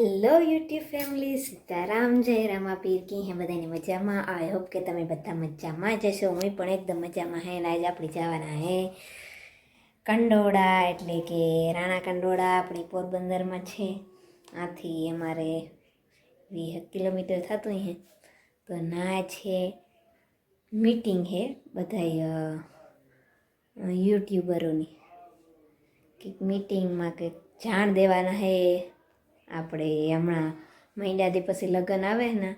Hello YouTube family Sitaram જય રામા પીર કી હે, બધાની મજામાં. આઈ હોપ કે તમે બધા મજામાં જ હશો. હું પણ એકદમ મજામાં હે આજે આપણે જવાના હે કંડોળા, એટલે કે રાણા કંડોળા આપણી પોરબંદરમાં છે. આથી અમારે વીસ કિલોમીટર થતું હે. તો ના છે. મીટિંગ હે બધાય યુટ્યુબરોની. કંઈક મીટિંગમાં કંઈક જાણ દેવાના હે. આપણે હમણાં મહિનાથી પછી લગ્ન આવે ને,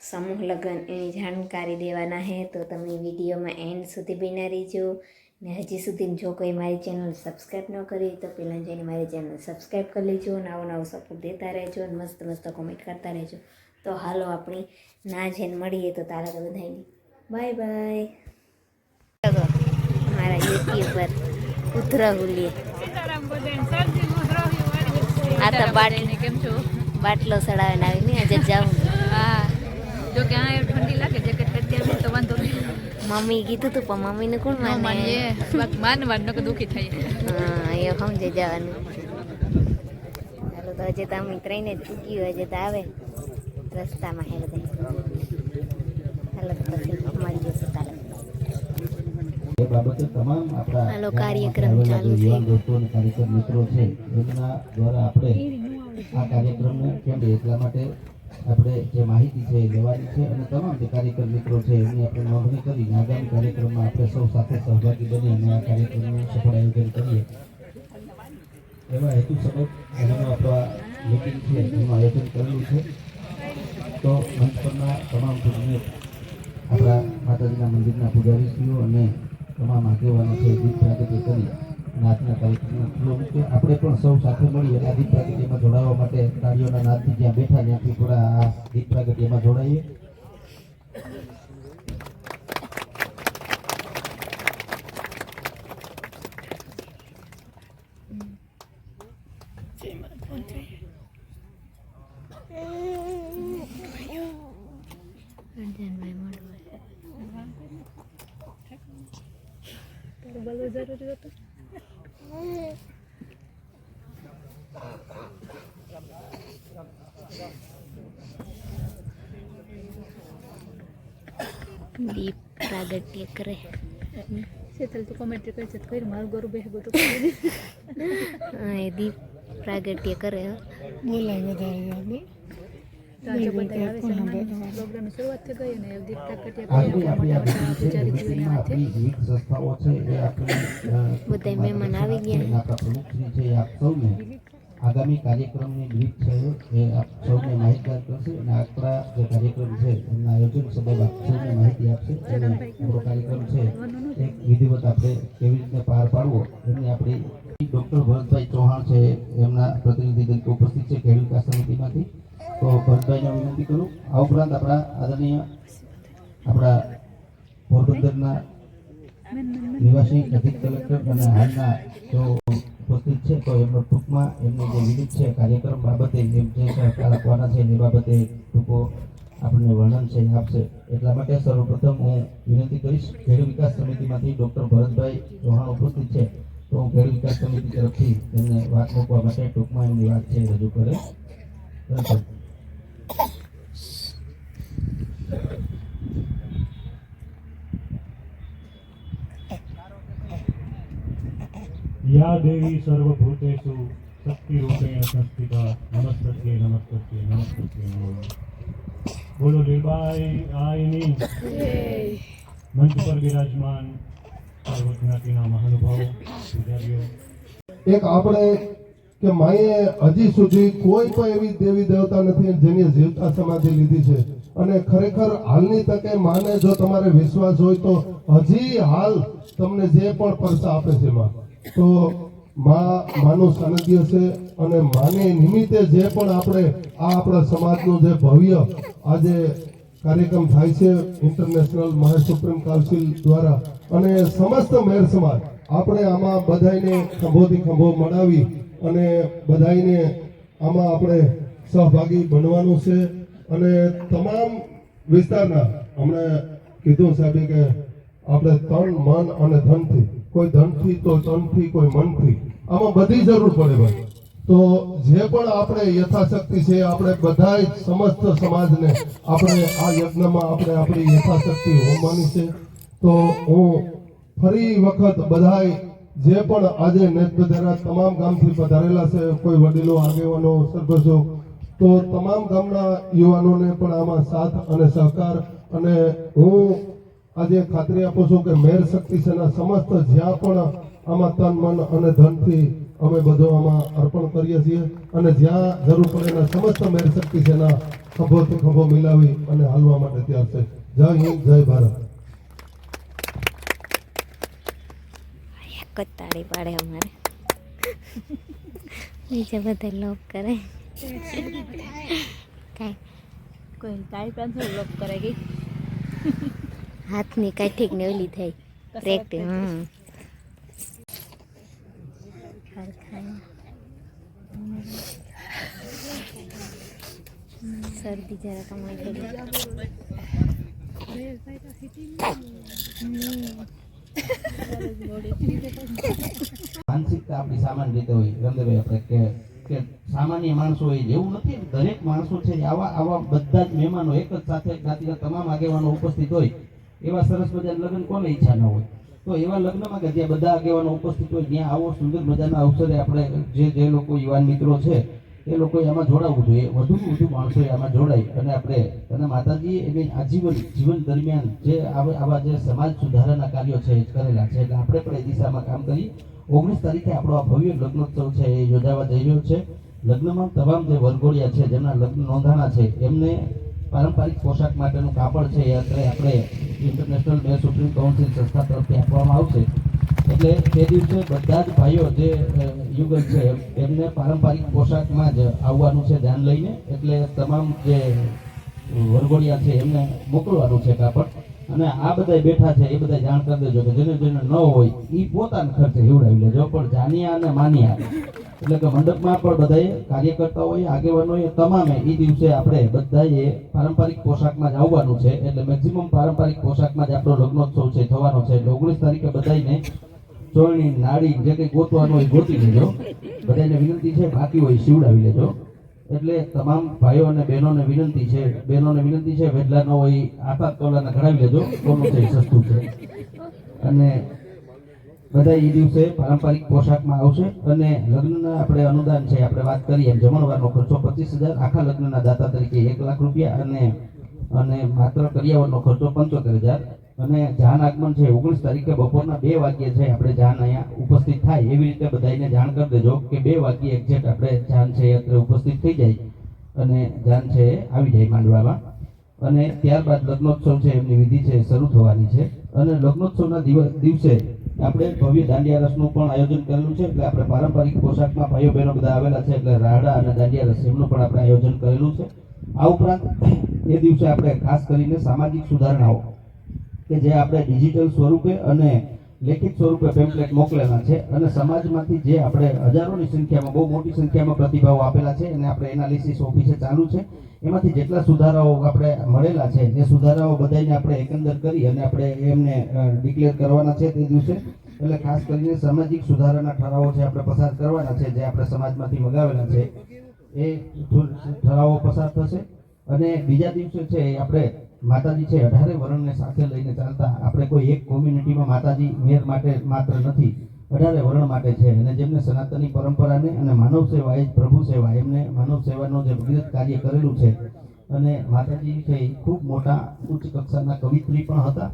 સમૂહ લગ્ન, એની જાણકારી દેવાના હે, તો તમે વિડીયોમાં એન્ડ સુધી બિના રહીજો. ને હજી સુધી જો કોઈ મારી ચેનલ સબસ્ક્રાઈબ ન કરી તો પહેલાં જઈને મારી ચેનલ સબસ્ક્રાઈબ કરી લેજો નવો નવો સપોર્ટ દેતા રહેજો અને મસ્ત મસ્ત કોમેન્ટ કરતા રહેજો. તો હાલો આપણી ના જેને મળીએ તો તારા તો બધાની બાય બાય મારા યુટ્યુબર પુત્ર હુલીએ. આ તો બાટલી કેમ છો? બાટલો સડાવીને આવીને આજે જાઉં. હા. જો કે આ ઠંડી લાગે છે પહેરતી આવી તો વાંધો નહીં. મમ્મી કીધું તું પણ મમ્મીને કોણ માને? માનીએ. વાત માનવા નકર દુખી થાય. હા એ સમજે જવાનું. ચાલો તો હજે તો અમે ત્રણે જ ચૂક્યું હજે તો આવે રસ્તામાં હે બધા ચાલો તો પછી મળી જશે કાલે બાબતે તમામ આપણા આલો કાર્યક્રમ ચાલુ છે. યુવાન દોસ્તો અને કાર્યકર મિત્રો છે એમના દ્વારા આપણે આ કાર્યક્રમને કેમ એટલા માટે આપણે જે માહિતી છે એ લેવાની છે અને તમામ જે કાર્યકર મિત્રો છે એમની આપણે નોંધણી કરી આગામી કાર્યક્રમમાં આપણે સૌ સાથે સહભાગી બની અને આ કાર્યક્રમનું સફળ આયોજન કરીએ. એવા હેતુ સબબ આજનું આપણું મિટિંગ છે એનું આયોજન કરેલું છે. તો મંચ પરના તમામ પૂજનીય આપણા માતાજીના મંદિરના પૂજારીશ્રીઓ અને તમામ આગેવાનો છે દીપ પ્રાગટ્ય કરી અને આજના આપણે પણ સૌ સાથે મળી અને આ દીપ પ્રાગટ્યમાં જોડાવા માટે તાળીઓના નાદથી જ્યાં બેઠા ત્યાંથી થોડા આ દીપ પ્રાગટ્યમાં જોડાઈએ. દીપ પ્રાગટ્ય કરે શીતલ તો કોમેન્ટ્રી કરી છે તો કર્યું મારું ગરું બે બધું હા, એ દીપ પ્રાગટ્ય કરે હો. તો આજે બધા આવે છે. પ્રોગ્રામની શરૂઆત થઈ ગઈ અને દીપ પૂજારી મહેમાન આવી ગયા. આગામી કાર્યક્રમની બ્રીફ છે એ આપ સૌને માહિતગાર કરશે અને આપણા જે કાર્યક્રમ છે એમના આયોજન સબબ આપ સૌને માહિતી આપશે. અને આપણો કાર્યક્રમ છે એક વિધિવત આપણે કેવી રીતે પાર પાડવો એની આપણી ડૉક્ટર ભરતભાઈ ચૌહાણ છે એમના પ્રતિનિધિ તરીકે ઉપસ્થિત છે. ખેડૂત વિકાસ સમિતિમાંથી તો ભરતભાઈને વિનંતી કરું આ ઉપરાંત આપણા આદરણીય આપણા પોરબંદરના નિવાસી અધિક કલેક્ટર અને હાલના જો ઉપસ્થિત છે, તો એમનો ટૂંકમાં એમનો જે વિવિધ છે કાર્યક્રમ બાબતે જે જે સહકાર આપવાના છે એ બાબતે ટૂંકો આપણને વર્ણન છે આપશે. એટલા માટે સર્વપ્રથમ હું વિનંતી કરીશ ખેડ વિકાસ સમિતિમાંથી ડૉક્ટર ભરતભાઈ ચૌહાણ ઉપસ્થિત છે, તો હું ખેડ વિકાસ સમિતિ તરફથી એમને વાત મૂકવા માટે ટૂંકમાં એમની વાત છે રજૂ કરે. યા દેવી સર્વભૂતેષુ શક્તિરૂપેણ સંસ્થિતા નમસ્તે નમસ્તે નમસ્તે બોલો લીબાઈ આઈની મંચ પર બિરાજમાન સર્વજ્ઞાતિના મહાનુભાવો એક આપણે કે માઈએ હજી સુધી કોઈ પણ એવી દેવી દેવતા નથી જેની જીવતા સમાધિ લીધી છે. અને ખરેખર હાલની તકે માને જો તમારે વિશ્વાસ હોય તો હજી હાલ તમને જે પણ પરસા આપે છે માં તો માં માનું સાનિધ્ય છે અને માને નિમિત્તે જે પણ આપણે, આ આપણા સમાજનું જે ભવ્ય આજે કાર્યક્રમ થાય છે ઇન્ટરનેશનલ મહા સુપ્રીમ કાઉન્સિલ દ્વારા અને સમસ્ત મેર સમાજ, આપણે આમાં બધાને ખંભોથી ખંભો મળાવી અને બધાને આમાં આપણે સહભાગી બનવાનું છે. અને તમામ વિસ્તારના, હમણાં કીધું સાહેબે કે આપણે તન, મન અને ધનથી. કોઈ ધનથી તો તનથી કોઈ મનથી. આમાં બધી જરૂર પડે ભાઈ. તો જે પણ આપણે યથાશક્તિ છે, આપણે બધાય સમસ્ત સમાજને આપણે આ યજ્ઞમાં આપણે આપણી યથાશક્તિ હોમવાની છે. તો હું ફરી વખત બધાય જે પણ આજે નેત્રધારા તમામ ગામથી પધારેલા છે, કોઈ વડીલો, આગેવાનો, સરપંચો, તો તમામ ગામના યુવાનોને પણ આમાં સાથ અને સહકાર અને હું આજે ખાતરી આપું છું કે મેર શક્તિ સેના સમસ્ત જ્યાં પણ આમાં તન મન અને ધનથી અમે બધો આમાં અર્પણ કરીએ છીએ. અને જ્યાં જરૂર પડે એના સમસ્ત મેર શક્તિ સેના ખભોથી ખભો મિલાવી અને હાલવા માટે તૈયાર છે. જય હિન્દ જય ભારત. તાળી પાડે અમારે. બીજા બધા લોક કરે. કાંઈ. કોઈ તારી પાસે લોક કરે ગઈ હાથની કાઠીક ને ઓલી થઈ પ્રેક્ટિસ હમ. શરદી જરા કમાઈ થઈ માનસિકતા આપણી સામાન્ય રીતે હોય. રંગભાઈ આપણે કે કે સામાન્ય માણસો હોય એવું નથી. દરેક માણસો છે આવા આવા બધા જ મહેમાનો એક જ સાથે જ્ઞાતિના તમામ આગેવાનો ઉપસ્થિત હોય. એવા સરસ મજાના લગ્ન કોને ઈચ્છા ન હોય? તો એવા લગ્નમાં કે જ્યાં બધા આગેવાનો ઉપસ્થિત હોય, ત્યાં આવો સુંદર મજાના અવસરે આપણે જે જે લોકો યુવાન મિત્રો છે, એ લોકોએ આમાં જોડાવવું જોઈએ. વધુ વધુ માણસોએ આમાં જોડાય અને આપણે અને માતાજી એની આજીવન, જીવન દરમિયાન જે આવા જે સમાજ સુધારાના કાર્યો છે કરેલા છે. એટલે આપણે પણ એ દિશામાં કામ કરી. ઓગણીસ તારીખે આપણો આ ભવ્ય લગ્નોત્સવ છે, એ યોજાવા જઈ રહ્યો છે. લગ્નમાં તમામ જે વરઘોડિયા છે, જેમના લગ્ન નોંધાણા છે, એમને પારંપરિક પોશાક માટેનું કાપડ છે એ અત્યારે આપણે ઇન્ટરનેશનલ બે સુપ્રીમ કાઉન્સિલ સંસ્થા તરફથી આપવામાં આવશે. એટલે તે દિવસે બધા જ ભાઈઓ જે યુગલ છે, એમને પારંપરિક પોશાકમાં જ આવવાનું છે ધ્યાન લઈને. એટલે તમામ જે વરઘોડિયા છે એમને મોકલવાનું છે કાપડ. અને આ બધા બેઠા છે, એ બધા જાણ કરી દેજો કે જેને જેને ન હોય એ પોતાના ખર્ચે હિવડાવી લેજો. પણ જાનિયા અને માનિયા. એટલે કે મંડપમાં પણ બધાએ કાર્યકર્તાઓએ, આગેવાનોએ તમામે એ દિવસે આપણે બધાએ પારંપરિક પોશાકમાં જ આવવાનું છે. એટલે મેક્સિમમ પારંપરિક પોશાકમાં જ આપણો લગ્નોત્સવ છે, થવાનો છે. એટલે ઓગણીસ તારીખે બધાને ચોરણી નાળી, જે કંઈ ગોતવાનું હોય ગોતી લેજો. બધાને વિનંતી છે, બાકી હોય શિવડાવી લેજો. એટલે તમામ ભાઈઓ અને બહેનોને વિનંતી છે, બહેનોને વિનંતી છે વેડલા ન હોય, આતા તોલાને ઘડાવી લેજો. કોનું છે સસ્તું છે. અને બધા એ દિવસે પારંપરિક પોશાકમાં આવશે અને લગ્નના આપણે અનુદાન છે, આપણે વાત કરીએ જમણવારનો ખર્ચો પચીસ હજાર, આખા લગ્નના દાતા તરીકે એક લાખ રૂપિયા અને અને માત્ર કરિયાવરનો ખર્ચો પંચોતેર હજાર. અને જાન આગમન છે, ઓગણીસ તારીખે બપોરના બે વાગ્યે છે, આપણે જાન અહીંયા ઉપસ્થિત થાય એવી રીતે બધાને જાણ કરી દેજો કે બે વાગ્યે એક્ઝેક્ટ આપણે જાન છે અત્રે ઉપસ્થિત થઈ જાય અને જાન છે આવી જાય માંડવામાં. અને ત્યારબાદ લગ્નોત્સવ છે, એમની વિધિ છે, શરૂ થવાની છે. અને લગ્નોત્સવના દિવ- દિવસે આપણે ભવ્ય દાંડિયા રસનું પણ આયોજન કરેલું છે, એટલે આપણે પારંપરિક પોશાકમાં ભાઈઓ બહેનો બધા આવેલા છે, એટલે રાડા અને દાંડિયા રસ એમનું પણ આપણે આયોજન કરેલું છે. આ ઉપરાંત એ દિવસે આપણે ખાસ કરીને સામાજિક સુધારણાઓ કે જે આપણે ડિજિટલ સ્વરૂપે અને લેખિત સ્વરૂપે પેમ્પલેટ મોકલેલા છે અને સમાજમાંથી જે આપણે હજારોની સંખ્યામાં, બહુ મોટી સંખ્યામાં પ્રતિભાવો આપેલા છે અને આપણે એનાલિસિસ ઓફિસે ચાલુ છે. એમાંથી જેટલા સુધારાઓ આપણે મળેલા છે, એ સુધારાઓ બધાને આપણે એકંદર કરી અને આપણે એમને ડિક્લેર કરવાના છે તે દિવસે. એટલે ખાસ કરીને સામાજિક સુધારાના ઠરાવો છે આપણે પસાર કરવાના છે, જે આપણે સમાજમાંથી મગાવેલા છે. એ ઠરાવો પસાર થશે. અને બીજા દિવસે છે આપણે માતાજી છે, અઢારે વર્ણને સાથે લઈને ચાલતા આપણે કોઈ એક કોમ્યુનિટીમાં માતાજી મેર માટે માત્ર નથી, અઢારે વર્ણ માટે છે. અને જેમને સનાતનની પરંપરાને અને માનવ સેવા એ પ્રભુ સેવા, એમને માનવ સેવાનો જે વિવિધ કાર્ય કરેલું છે. અને માતાજી છે એ ખૂબ મોટા ઉચ્ચ કક્ષાના કવિત્રી પણ હતા.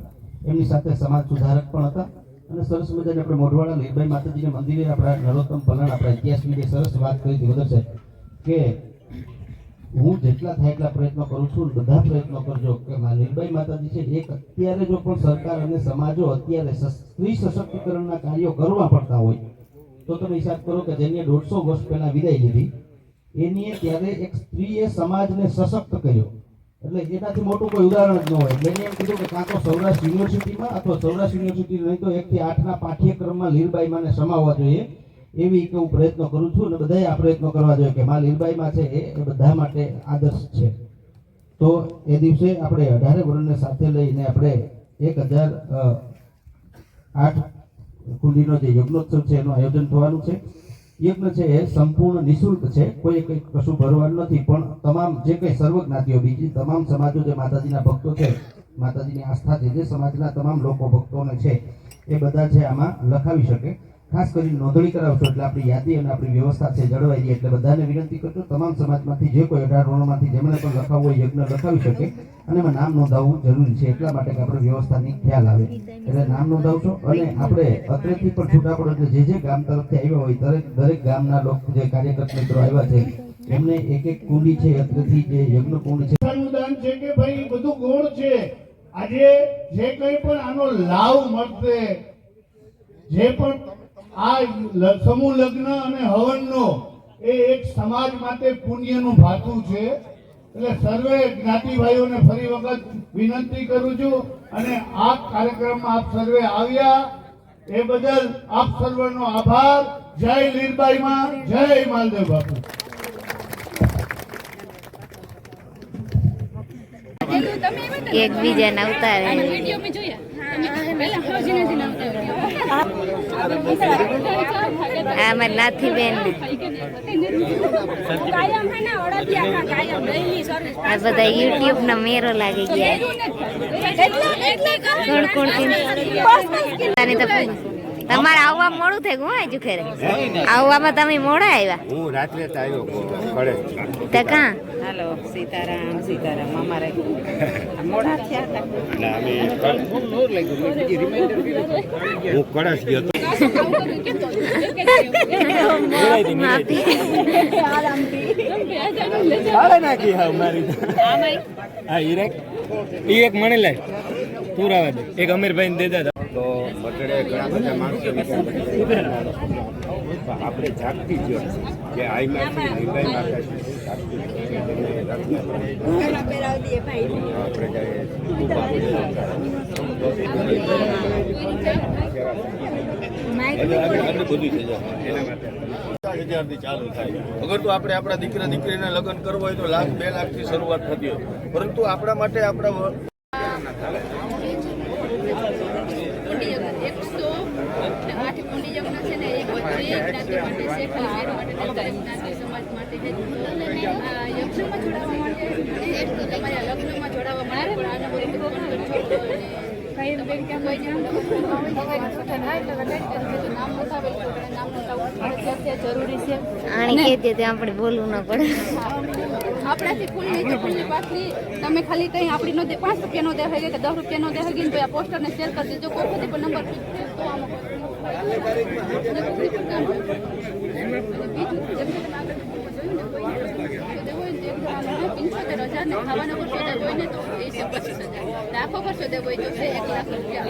એમની સાથે સમાજ સુધારક પણ હતા. અને સરસ મજાની આપણે મોઢવાડા લીરબાઈ માતાજીના મંદિરે આપણા નરોત્તમ પલણ, આપણા ઇતિહાસ વિશે સરસ વાત કરી હતી છે? કે હું જેટલા થાય એટલા પ્રયત્નો કરું છું, બધા પ્રયત્નો કરજો. કે મા લીલબાઈ માતાજી છે, એક અત્યારે જો પણ સરકાર અને સમાજો અત્યારે સ્ત્રી સશક્તિકરણના કાર્યો કરવા પડતા હોય, તો તમે હિસાબ કરો કે જેની દોઢસો વર્ષ પહેલા વિદાય લીધી, એની ત્યારે એક સ્ત્રીએ સમાજને સશક્ત કર્યો. એટલે એનાથી મોટું કોઈ ઉદાહરણ જ ન હોય. મેં એમ કીધું કે કાં તો સૌરાષ્ટ્ર યુનિવર્સિટીમાં અથવા સૌરાષ્ટ્ર યુનિવર્સિટી નહીં તો એકથી આઠના પાઠ્યક્રમમાં લીલબાઈ માને સમાવવા જોઈએ. એવી કે હું પ્રયત્નો કરું છું અને બધાએ આ પ્રયત્નો કરવા જોઈએ કે મા લીલબાઈમાં છે એ બધા માટે આદર્શ છે. તો એ દિવસે આપણે અઢારે વર્ણને સાથે લઈને આપણે એક હજાર આઠ કુંડીનો જે યજ્ઞોત્સવ છે એનું આયોજન થવાનું છે. યજ્ઞ છે એ સંપૂર્ણ નિઃશુલ્ક છે, કોઈ કંઈ કશું ભરવાનું નથી, પણ તમામ જે કંઈ સર્વજ્ઞાતિઓ, બીજી તમામ સમાજો જે માતાજીના ભક્તો છે, માતાજીની આસ્થા છે જે સમાજના તમામ લોકો ભક્તોને છે, એ બધા છે આમાં લખાવી શકે. ખાસ કરીને નોંધણી કરાવશો એટલે આપણી યાદી અને આપણી વ્યવસ્થા છે, જળવાઈ રહી એટલે બધાને વિનંતી કરજો. તમામ સમાજમાંથી જે કોઈ અઢાર વર્ણમાંથી જેમણે પણ લખાવવું હોય, યજ્ઞ લખાવી શકે. અને એમાં નામ નોંધાવવું જરૂરી છે, એટલા માટે કે આપણે વ્યવસ્થાની ખ્યાલ આવે. એટલે નામ નોંધાવશો અને આપણે અત્રેથી પણ છૂટા પડો એટલે જે જે ગામ તરફથી આવ્યા હોય, દરેક દરેક ગામના લોકો જે કાર્યકર મિત્રો આવ્યા છે, એમને એક એક કુંડી છે, અત્રેથી જે યજ્ઞ કુંડ છે. કે ભાઈ બધું ગુણ છે. આજે જે કંઈ પણ આનો લાભ મળશે, જે પણ આ સમૂહ લગ્ન અને હવનનો એ એક સમાજ માટે પુણ્યનું ભાતું છે. એટલે સર્વે જ્ઞાતિભાઈઓને ફરી વખત વિનંતી કરું છું અને આ કાર્યક્રમમાં આપ સર્વે આવ્યા. એ બદલ આપ સર્વનો આભાર. જય લીરબાઈમાં જય માલદેવ બાપુ. એકબીજાના ઉતારે આ મારી નાથી બેન આ બધા યુટ્યુબ નો મેરો લાગી ગયા કોણ કોણ આની તો તમારે આવવા મોડું થઈ ગયું હજુ ખેરે આવવામાં તમે મોડા આવ્યા. હું રાત્રે તો આવ્યો પડે તો કાં? હાલો સીતારામ સીતારામ અમારે મોડા થયા હતા. અમે હું કળશ ગયો નાખી હા મારી હા હીરેક ઈ એક મને લાય. તું રાવા દે. એક અમીરભાઈ ને દેતા હતા તો બટડે ઘણા બધા માણસો આપણે જાગતી જ જે આઈ માતા નિભાઈ માતા છે જાગતી આપણે અગર તો આપણે આપણા દીકરા દીકરીને લગ્ન કરવું હોય તો લાખ બે લાખથી શરૂઆત થતી હોય. પરંતુ આપણા માટે આપણા વ- એકસો આઠ કુંડી યજ્ઞ છે ને એક બધી જ્ઞાતિ માટે છે ખાલી વેદ માટે નથી. જ્ઞાતિ સમાજ માટે છે આ યજ્ઞમાં જોડાવા માટે અને એક તો તમારા લગ્નમાં જોડાવા માટે પણ આનો બધો content જોડતો અને કઈ કે આણી કહેતી હતી આપણે બોલવું ન પડે. આપણાથી ફૂલની છે ફૂલની પાટલી તમે ખાલી કંઈ આપણી નો દે પાંચ રૂપિયાનો દે હોય કે દસ રૂપિયાનો દે હગી તો આ પોસ્ટરને શેર કરી દેજો કોઈ વખતે પણ નંબર છે તો આમાં પંચોતેર હજાર ને ખાવાનો ખર્ચો દેવો હોય ને તો એ છે પચીસ હજાર લાખો ખર્ચો દેવો હોય તો છે એક લાખ રૂપિયા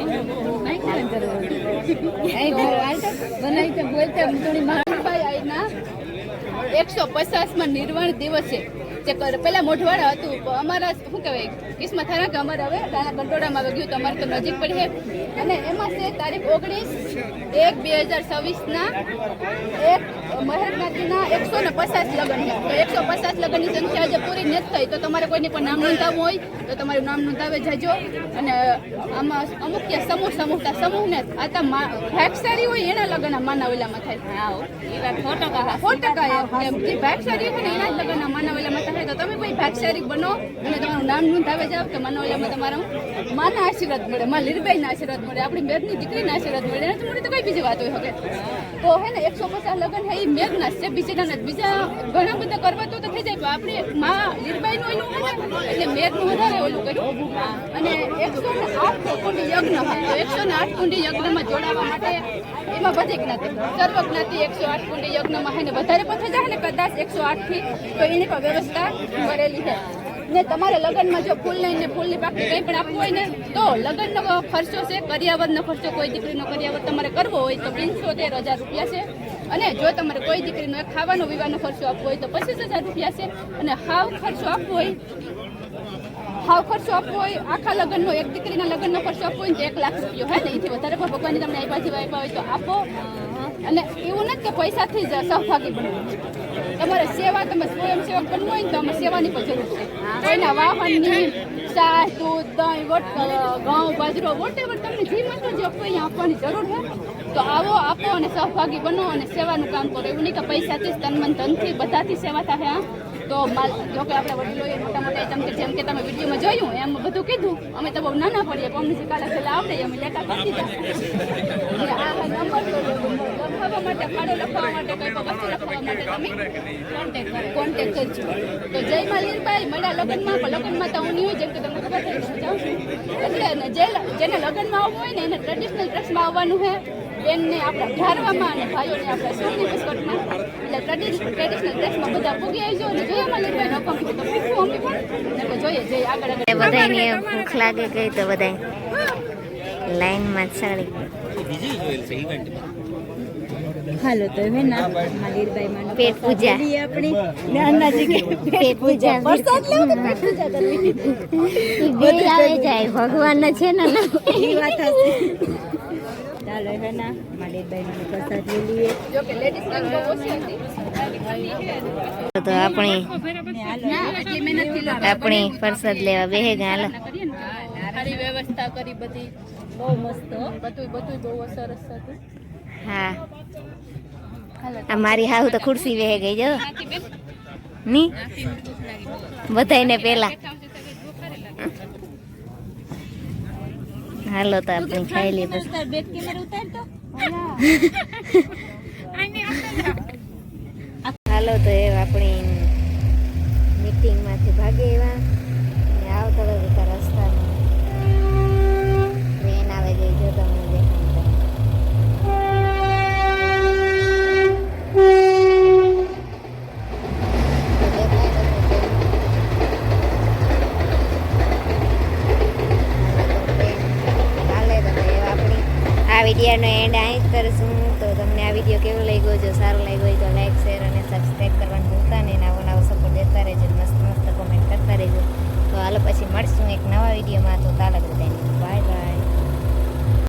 એકસો પચાસમાં નિર્વાણ દિવસે જે કર- પેલા મોઢવાડા હતું અમારા શું કહેવાય કિસ્મત થયા કે અમારે હવે તારા કંટોળામાં ગયું તો અમારે તો નજીક પડી છે અને એમાં છે તારીખ ઓગણીસ એક બે હજાર છવ્વીસના એક મહેરનાથીના એકસો ને પચાસ લગ્ન છે. તો એકસો પચાસ લગ્નની સંખ્યા જે પૂરી નથી થઈ. તો તમારે કોઈને પણ નામ નોંધાવવું હોય તો તમારું નામ નોંધાવે જજો. અને આમાં અમુક કે સમૂહ સમૂહતા સમૂહને આ તો ભાગશાળી હોય એના લગ્ન માનાવેલામાં થાય. થાય એ વાત સો ટકા સો ટકા એમ. જે ભાગશાળી હોય ને એના જ લગ્ન માના ઓલામાં તો તમે કોઈ ભાગશાળી બનો અને તમારું નામ નોંધાવે જાવ કે મને ઓલામાં તમારા માના આશીર્વાદ મળે, માં લીરબાઈના આશીર્વાદ મળે, આપણી મેઘની દીકરીના આશીર્વાદ મળે એનાથી મોટી તો કઈ બીજી વાત હોય શકે તો હે ને, એકસો પચાસ લગ્ન હે એ મેઘના છે બીજા નથી. બીજા ઘણા બધા કરવા તો થઈ જાય, પણ આપણે માં લીરબાઈનું એનું હોય એટલે મેઘનું વધારે ઓલું કર્યું. અને એકસો ને આઠ કુંડી યજ્ઞ હોય, તો એકસો ને આઠ કુંડી યજ્ઞમાં જોડાવા માટે એમાં બધી જ્ઞાતિ. સર્વ જ્ઞાતિ એકસો આઠ કુંડી યજ્ઞમાં હે વધારે પથે જાય ને કદાચ એકસો આઠથી તો એની પણ વ્યવસ્થા કરેલી છે. ને તમારે લગ્નમાં જો ફૂલ લઈને ફૂલની પાકી કંઈ પણ આપવું હોય ને, તો લગ્નનો ખર્ચો છે કર્યાવરનો ખર્ચો, કોઈ દીકરીનો કર્યાવત તમારે કરવો હોય તો પિંચોતેર હજાર રૂપિયા છે. અને જો તમારે કોઈ દીકરીનો ખાવાનો વિવાહનો ખર્ચો આપવો હોય તો પચીસ હજાર રૂપિયા છે અને હાવ ખર્ચો આપવો હોય, હાવ ખર્ચો આપવો હોય, આખા લગ્નનો, એક દીકરીના લગ્નનો ખર્ચો આપવો હોય તો એક લાખ રૂપિયો, હે ને? એથી વધારે પણ ભગવાનની તમને આપ્યા જેવા આપ્યા હોય તો આપો. અને એવું નથી કે પૈસાથી જ સહભાગી બનવું તમારે સેવા, તમે સ્વયંસેવક બનવું હોય ને તો અમે સેવાની પણ જરૂર છે. કોઈના વાહનની ચા દૂધ, દહીં વટ ઘઉં, બાજરો વોટેવર તમને જે મતલબ જે આપો આપવાની જરૂર છે. તો આવો, આપો અને સહભાગી બનો અને સેવાનું કામ કરો. એવું નહીં કે પૈસાથી તન મન ધનથી બધાથી સેવા થાય તો જો કે આપણે વડીલોએ મોટા મોટા જેમ કે જેમ કે તમે વિડીયોમાં જોયું, એમ બધું કીધું. અમે તો બહુ નાના પડીએ અમને જે કાલે પહેલાં આવડે અમે લેખા કરી દીધા આ નંબર માટે, ફાળો લખવા માટે, કંઈ પણ વસ્તુ લખવા માટે તમે કોન્ટેક કરજો તો જય માલીરભાઈ મળ્યા લગ્નમાં, પણ લગ્નમાં તો હું નહીં જેમ કે તમને ખબર થઈ જાઉં છું. એટલે જેને લગ્નમાં આવવું હોય ને, એને ટ્રેડિશનલ ડ્રેસમાં આવવાનું છે. બેનને આપણા ધારવામાં અને ભાઈઓને આપણા સોની બિસ્કટમાં એટલે ટ્રેડિશનલ ડ્રેસમાં બધા ભૂગી આવજો અને જોઈએ માલીરભાઈ નોકમ કીધું તો પૂછવું અમે પણ ને તો જોઈએ જઈએ આગળ આગળ. બધાને ભૂખ લાગે ગઈ તો બધા લાઈનમાં ચડી હાલો તો હે ના મહાવીરભાઈ માં પેટ પૂજા. આપણી. નાનાજી કે પેટ પૂજા. પ્રસાદ લેવો તો પેટ પૂજા કરવી બે આવે જાય ભગવાન છે ને? એ વાત હશે. ચાલો હે ના માનો પ્રસાદ લઈ લઈએ તો આપણી આપણી પ્રસાદ લેવા બેહે ગયા હાલો. વ્યવસ્થા કરી બધી બહુ મસ્ત. બધું બધું બહુ સરસ હતું હા. આ મારી હાહુ તો ખુરશી વેહે ગઈ જો. ની? બધાને પેલા. હાલો તો આપણે ખાઈ લઈએ હાલો. તો એ આપણી મીટિંગમાંથી ભાગે એવા આવતા હતા જતા